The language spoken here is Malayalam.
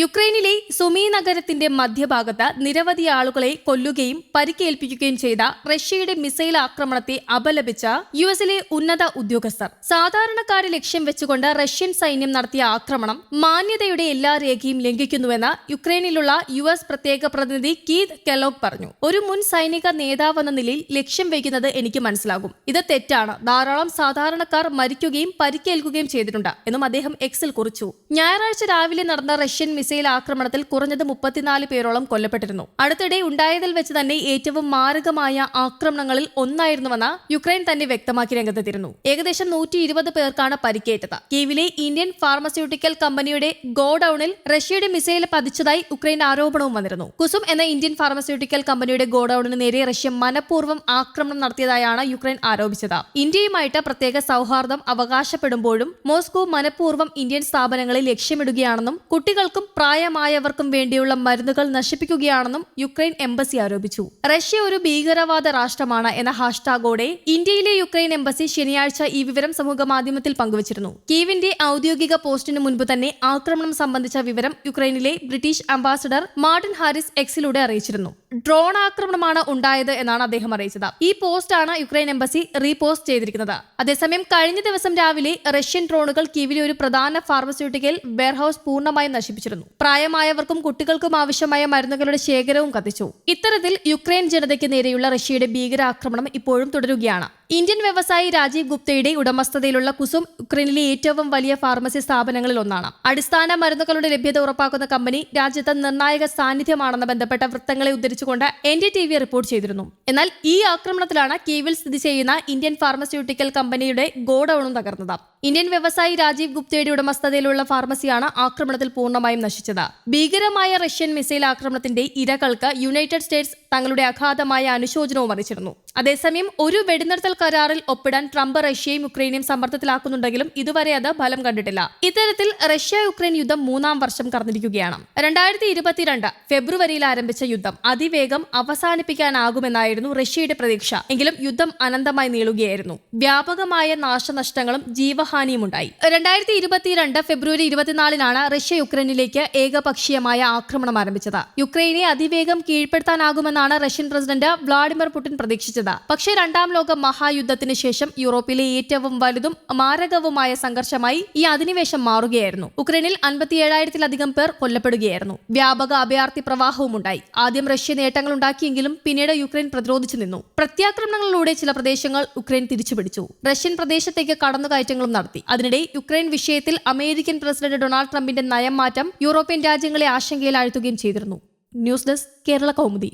യുക്രൈനിലെ സുമി നഗരത്തിന്റെ മധ്യഭാഗത്ത് നിരവധി ആളുകളെ കൊല്ലുകയും പരിക്കേൽപ്പിക്കുകയും ചെയ്ത റഷ്യയുടെ മിസൈൽ ആക്രമണത്തെ അപലപിച്ച യു എസിലെ ഉന്നത ഉദ്യോഗസ്ഥർ. സാധാരണക്കാരെ ലക്ഷ്യം വെച്ചുകൊണ്ട് റഷ്യൻ സൈന്യം നടത്തിയ ആക്രമണം മാന്യതയുടെ എല്ലാ രേഖയും ലംഘിക്കുന്നുവെന്ന് യുക്രൈനിലുള്ള യു എസ് പ്രത്യേക പ്രതിനിധി കീത് കെലോഗ് പറഞ്ഞു. ഒരു മുൻ സൈനിക നേതാവെന്ന നിലയിൽ ലക്ഷ്യം വയ്ക്കുന്നത് എനിക്ക് മനസ്സിലാകും. ഇത് തെറ്റാണ്. ധാരാളം സാധാരണക്കാർ മരിക്കുകയും പരിക്കേൽക്കുകയും ചെയ്തിട്ടുണ്ട് എന്നും അദ്ദേഹം എക്സിൽ കുറിച്ചു. ഞായറാഴ്ച രാവിലെ നടന്ന റഷ്യൻ മിസൈൽ ആക്രമണത്തിൽ കുറഞ്ഞത് മുപ്പത്തിനാല് പേരോളം കൊല്ലപ്പെട്ടിരുന്നു. അടുത്തിടെ ഉണ്ടായതിൽ വെച്ച് തന്നെ ഏറ്റവും മാരകമായ ആക്രമണങ്ങളിൽ ഒന്നായിരുന്നുവെന്ന് യുക്രൈൻ തന്നെ വ്യക്തമാക്കി രംഗത്തെത്തിയിരുന്നു. ഏകദേശം നൂറ്റി ഇരുപത് പേർക്കാണ് പരിക്കേറ്റത്. കീവിലെ ഇന്ത്യൻ ഫാർമസ്യൂട്ടിക്കൽ കമ്പനിയുടെ ഗോഡൌണിൽ റഷ്യയുടെ മിസൈൽ പതിച്ചതായി ഉക്രൈൻ ആരോപണവും വന്നിരുന്നു. കുസും എന്ന ഇന്ത്യൻ ഫാർമസ്യൂട്ടിക്കൽ കമ്പനിയുടെ ഗോഡൌണിന് നേരെ റഷ്യ മനഃപൂർവം ആക്രമണം നടത്തിയതായാണ് യുക്രൈൻ ആരോപിച്ചത്. ഇന്ത്യയുമായിട്ട് പ്രത്യേക സൗഹാർദ്ദം അവകാശപ്പെടുമ്പോഴും മോസ്കോ മനഃപൂർവം ഇന്ത്യൻ സ്ഥാപനങ്ങളെ ലക്ഷ്യമിടുകയാണെന്നും കുട്ടികൾക്കും പ്രായമായവർക്കും വേണ്ടിയുള്ള മരുന്നുകൾ നശിപ്പിക്കുകയാണെന്നും യുക്രൈൻ എംബസി ആരോപിച്ചു. റഷ്യ ഒരു ഭീകരവാദ രാഷ്ട്രമാണ് എന്ന ഹാഷ്ടാഗോടെ ഇന്ത്യയിലെ യുക്രൈൻ എംബസി ശനിയാഴ്ച ഈ വിവരം സമൂഹ മാധ്യമത്തിൽ പങ്കുവച്ചിരുന്നു. കീവിന്റെ ഔദ്യോഗിക പോസ്റ്റിന് മുൻപ് തന്നെ ആക്രമണം സംബന്ധിച്ച വിവരം യുക്രൈനിലെ ബ്രിട്ടീഷ് അംബാസഡർ മാർട്ടിൻ ഹാരിസ് എക്സിലൂടെ അറിയിച്ചിരുന്നു. ഡ്രോൺ ആക്രമണമാണ് ഉണ്ടായത് എന്നാണ് അദ്ദേഹം അറിയിച്ചത്. ഈ പോസ്റ്റ് ആണ് യുക്രൈൻ എംബസി റീപോസ്റ്റ് ചെയ്തിരിക്കുന്നത്. അതേസമയം കഴിഞ്ഞ ദിവസം രാവിലെ റഷ്യൻ ഡ്രോണുകൾ കീവിലെ ഒരു പ്രധാന ഫാർമസ്യൂട്ടിക്കൽ വെയർഹൌസ് പൂർണമായും നശിപ്പിച്ചിരുന്നു. പ്രായമായവർക്കും കുട്ടികൾക്കും ആവശ്യമായ മരുന്നുകളുടെ ശേഖരവും കത്തിച്ചു. ഇത്തരത്തിൽ യുക്രൈൻ ജനതയ്ക്ക് നേരെയുള്ള റഷ്യയുടെ ഭീകരാക്രമണം ഇപ്പോഴും തുടരുകയാണ്. ഇന്ത്യൻ വ്യവസായി രാജീവ് ഗുപ്തയുടെ ഉടമസ്ഥതയിലുള്ള കുസും ഉക്രൈനിലെ ഏറ്റവും വലിയ ഫാർമസി സ്ഥാപനങ്ങളിൽ ഒന്നാണ്. അടിസ്ഥാന മരുന്നുകളുടെ ലഭ്യത ഉറപ്പാക്കുന്ന കമ്പനി രാജ്യത്ത് നിർണായക സാന്നിധ്യമാണെന്ന് ബന്ധപ്പെട്ട വൃത്തങ്ങളെ ഉദ്ധരിച്ചുകൊണ്ട് N D T V report ചെയ്തിരുന്നു. എന്നാൽ ഈ ആക്രമണത്തിലാണ് കീവിൽ സ്ഥിതി ചെയ്യുന്ന ഇന്ത്യൻ ഫാർമസ്യൂട്ടിക്കൽ കമ്പനിയുടെ ഗോഡൌണും തകർന്നത്. ഇന്ത്യൻ വ്യവസായി രാജീവ് ഗുപ്തയുടെ ഉടമസ്ഥതയിലുള്ള ഫാർമസിയാണ് ആക്രമണത്തിൽ പൂർണമായും നശിച്ചത്. ഭീകരമായ റഷ്യൻ മിസൈൽ ആക്രമണത്തിന്റെ ഇരകൾക്ക് യുണൈറ്റഡ് സ്റ്റേറ്റ്സ് തങ്ങളുടെ അഗാധമായ അനുശോചനവും അറിയിച്ചിരുന്നു. അതേസമയം ഒരു വെടിനിർത്തൽ കരാറിൽ ഒപ്പിടാൻ ട്രംപ് റഷ്യയും യുക്രൈനെയും സമ്മർദ്ദത്തിലാക്കുന്നുണ്ടെങ്കിലും ഇതുവരെ അത് ഫലം കണ്ടിട്ടില്ല. ഇത്തരത്തിൽ റഷ്യ യുക്രൈൻ യുദ്ധം മൂന്നാം വർഷം കടന്നിരിക്കുകയാണ്. രണ്ടായിരത്തി ഇരുപത്തിരണ്ട് ഫെബ്രുവരിയിൽ ആരംഭിച്ച യുദ്ധം അതിവേഗം അവസാനിപ്പിക്കാനാകുമെന്നായിരുന്നു റഷ്യയുടെ പ്രതീക്ഷ. എങ്കിലും യുദ്ധം അനന്തമായി നീളുകയായിരുന്നു. വ്യാപകമായ നാശനഷ്ടങ്ങളും ജീവഹാനിയും ഉണ്ടായി രണ്ടായിരത്തി ഇരുപത്തിരണ്ട് ഫെബ്രുവരി ഇരുപത്തിനാലിനാണ് റഷ്യ യുക്രൈനിലേക്ക് ഏകപക്ഷീയമായ ആക്രമണം ആരംഭിച്ചത്. യുക്രൈനെ അതിവേഗം കീഴ്പ്പെടുത്താനാകുമെന്നാണ് റഷ്യൻ പ്രസിഡന്റ് വ്ളാഡിമിർ പുടിൻ പ്രതീക്ഷിച്ചത്. പക്ഷേ രണ്ടാം ലോക മഹായുദ്ധത്തിന് ശേഷം യൂറോപ്പിലെ ഏറ്റവും വലുതും മാരകവുമായ സംഘർഷമായി ഈ അധിനിവേശം മാറുകയായിരുന്നു. ഉക്രൈനിൽ അൻപത്തിയേഴായിരത്തിലധികം പേർ കൊല്ലപ്പെടുകയായിരുന്നു. വ്യാപക അഭയാർത്ഥി പ്രവാഹവും ഉണ്ടായി ആദ്യം റഷ്യ നേട്ടങ്ങൾ ഉണ്ടാക്കിയെങ്കിലും പിന്നീട് യുക്രൈൻ പ്രതിരോധിച്ചു നിന്നു. പ്രത്യാക്രമണങ്ങളിലൂടെ ചില പ്രദേശങ്ങൾ യുക്രൈൻ തിരിച്ചുപിടിച്ചു. റഷ്യൻ പ്രദേശത്തേക്ക് കടന്നുകയറ്റങ്ങളും നടത്തി. അതിനിടെ യുക്രൈൻ വിഷയത്തിൽ അമേരിക്കൻ പ്രസിഡന്റ് ഡൊണാൾഡ് ട്രംപിന്റെ നയം മാറ്റം യൂറോപ്യൻ രാജ്യങ്ങളെ ആശങ്കയിലാഴ്ത്തുകയും ചെയ്തിരുന്നു. News desk Kerala Kaumudi.